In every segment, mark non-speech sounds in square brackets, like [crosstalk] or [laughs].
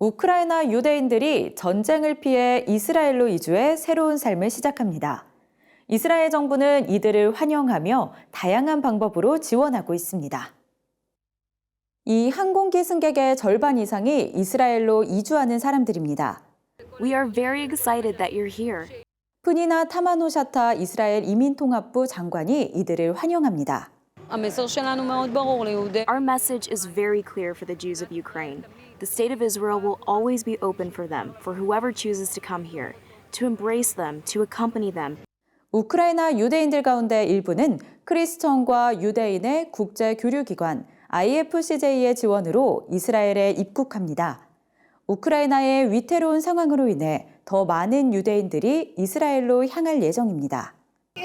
우크라이나 유대인들이 전쟁을 피해 이스라엘로 이주해 새로운 삶을 시작합니다. 이스라엘 정부는 이들을 환영하며 다양한 방법으로 지원하고 있습니다. 이 항공기 승객의 절반 이상이 이스라엘로 이주하는 사람들입니다. We are very excited that you're here. 푸니나 타마노샤타 이스라엘 이민통합부 장관이 이들을 환영합니다. המסר שלנו מאוד ברור ליהודי Our message is very clear for the Jews of Ukraine. The state of Israel will always be open for them, for whoever chooses to come here, to embrace them, to accompany them, 우크라이나 유대인들 가운데 일부는 크리스천과 유대인의 국제 교류기관 IFCJ의 지원으로 이스라엘에 입국합니다. 우크라이나의 위태로운 상황으로 인해 더 많은 유대인들이 이스라엘로 향할 예정입니다.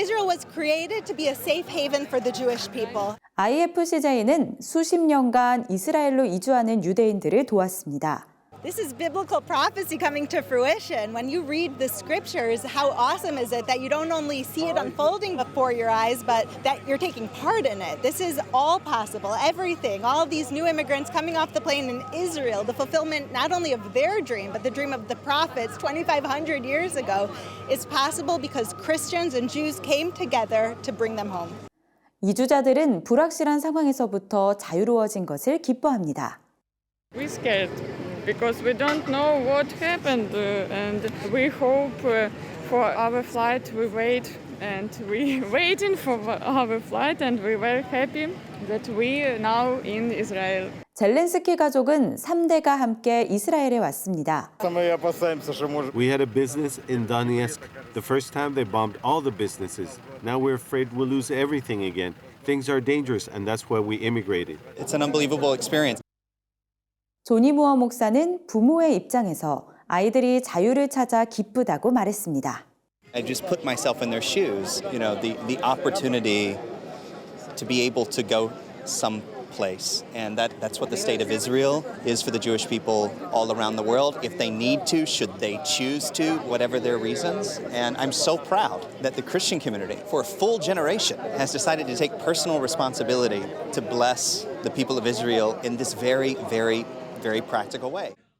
Israel was created to be a safe haven for the Jewish people. IFCJ는 수십 년간 이스라엘로 이주하는 유대인들을 도왔습니다. This is biblical prophecy coming to fruition. When you read the scriptures, how awesome is it that you don't only see it unfolding before your eyes, but that you're taking part in it? This is all possible. Everything, all these new immigrants coming off the plane in Israel, the fulfillment not only of their dream, but the dream of the prophets 2,500 years ago, is possible because Christians and Jews came together to bring them home. 이주자들은 불확실한 상황에서부터 자유로워진 것을 기뻐합니다. We scared because we don't know what happened uh, and we hope uh, for our flight we wait and we [laughs] waiting for our flight and we were happy that we now in Israel. 젤렌스키 가족은 3대가 함께 이스라엘에 왔습니다. We had a business in Donetsk. The first time they bombed all the businesses. Now we're afraid we'll lose everything again. Things are dangerous and that's why we immigrated. It's an unbelievable experience. 조니 무어 목사는 부모의 입장에서 아이들이 자유를 찾아 기쁘다고 말했습니다. I just put myself in their shoes. You know, the, the opportunity to be able to go someplace. And that, that's what the state of Israel is for the Jewish people all around the world. If they need to, should they choose to, whatever their reasons. And I'm so proud that the Christian community, for a full generation, has decided to take personal responsibility to bless the people of Israel in this very, very, very practical way.